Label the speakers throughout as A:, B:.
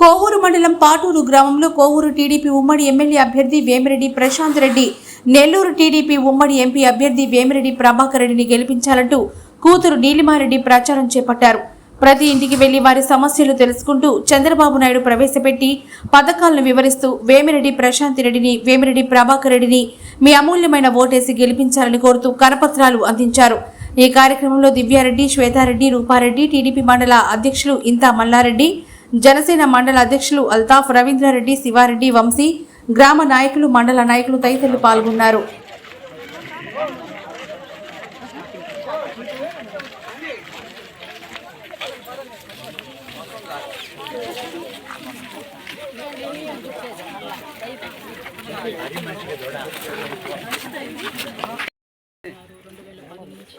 A: కోవూరు మండలం పాటూరు గ్రామంలో కోవూరు టీడీపీ ఉమ్మడి ఎమ్మెల్యే అభ్యర్థి వేమిరెడ్డి ప్రశాంత్ రెడ్డి నెల్లూరు టీడీపీ ఉమ్మడి ఎంపీ అభ్యర్థి వేమిరెడ్డి ప్రభాకర్ రెడ్డిని గెలిపించాలంటూ కూతురు నీలిమారెడ్డి ప్రచారం చేపట్టారు. ప్రతి ఇంటికి వెళ్ళి వారి సమస్యలు తెలుసుకుంటూ చంద్రబాబు నాయుడు ప్రవేశపెట్టి పథకాలను వివరిస్తూ వేమిరెడ్డి ప్రశాంత్ రెడ్డిని వేమిరెడ్డి ప్రభాకర్ రెడ్డిని మీ అమూల్యమైన ఓటేసి గెలిపించాలని కోరుతూ కరపత్రాలు అందించారు. ఈ కార్యక్రమంలో దివ్యారెడ్డి శ్వేతారెడ్డి రూపారెడ్డి టీడీపీ మండల అధ్యక్షులు ఇంతా మల్లారెడ్డి జనసేన మండల అధ్యక్షులు అల్తాఫ్ రవీంద్రారెడ్డి శివారెడ్డి వంశీ గ్రామ నాయకులు మండల నాయకులు తదితరులు పాల్గొన్నారు.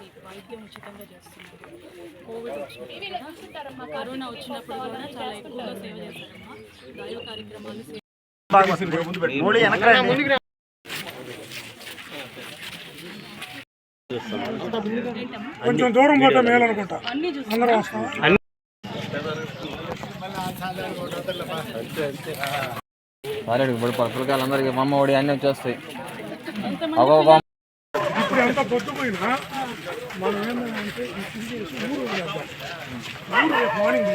B: నుంచి వైద్యం ఉచితంగా చేస్తున్నారు. కోవిడ్ వచ్చినప్పుడు కరోనా వచ్చినప్పుడు కూడా చాలా ఎక్కువగా సేవ చేశారమ్మా దైవ కార్యక్రమాలు
C: కొంచెం దూరం పోతే మేలు అనుకుంటా అందరూ వస్తాం.
D: వాళ్ళకి ఇప్పుడు పిల్లకాయలు అందరికి మా అమ్మ ఒడి అన్నీ వచ్చేస్తాయి ఒక్కొక్క
C: ఇప్పుడు ఎంత పొద్దుపోయినా మనం ఏంటంటే ఊరు ఊరు రేపు మార్నింగ్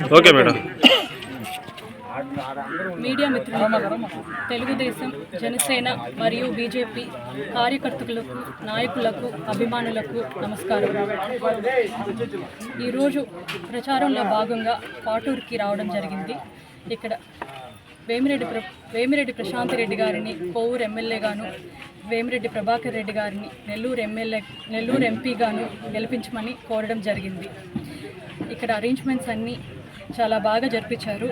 E: ఓకే మేడం.
B: మీడియా మిత్రులకు తెలుగుదేశం జనసేన మరియు బీజేపీ కార్యకర్తలకు నాయకులకు అభిమానులకు నమస్కారం. ఈరోజు ప్రచారంలో భాగంగా పాటూరుకి రావడం జరిగింది. ఇక్కడ వేమిరెడ్డి ప్ర వేమిరెడ్డి ప్రశాంత్ రెడ్డి గారిని కోవూరు ఎమ్మెల్యేగాను వేమిరెడ్డి ప్రభాకర్ రెడ్డి గారిని నెల్లూరు ఎమ్మెల్యే నెల్లూరు ఎంపీగాను గెలిపించమని కోరడం జరిగింది. ఇక్కడ అరేంజ్మెంట్స్ అన్నీ చాలా బాగా జరిపించారు.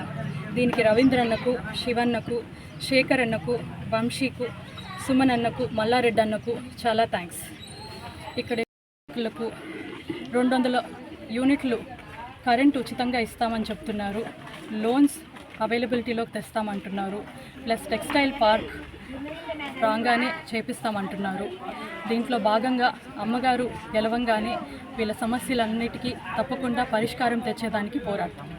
B: దీనికి రవీంద్రన్నకు శివన్నకు శేఖర్ అన్నకు వంశీకు సుమన్ అన్నకు మల్లారెడ్డి అన్నకు చాలా థ్యాంక్స్ ఇక్కడ రెండు వందల యూనిట్లు కరెంట్ ఉచితంగా ఇస్తామని చెప్తున్నారు. లోన్స్ అవైలబిలిటీలోకి తెస్తామంటున్నారు. ప్లస్ టెక్స్టైల్ పార్క్ రాగానే చేపిస్తామంటున్నారు. దీంట్లో భాగంగా అమ్మగారు గెలవంగానే వీళ్ళ సమస్యలన్నిటికీ తప్పకుండా పరిష్కారం తెచ్చేదానికి పోరాడతాం.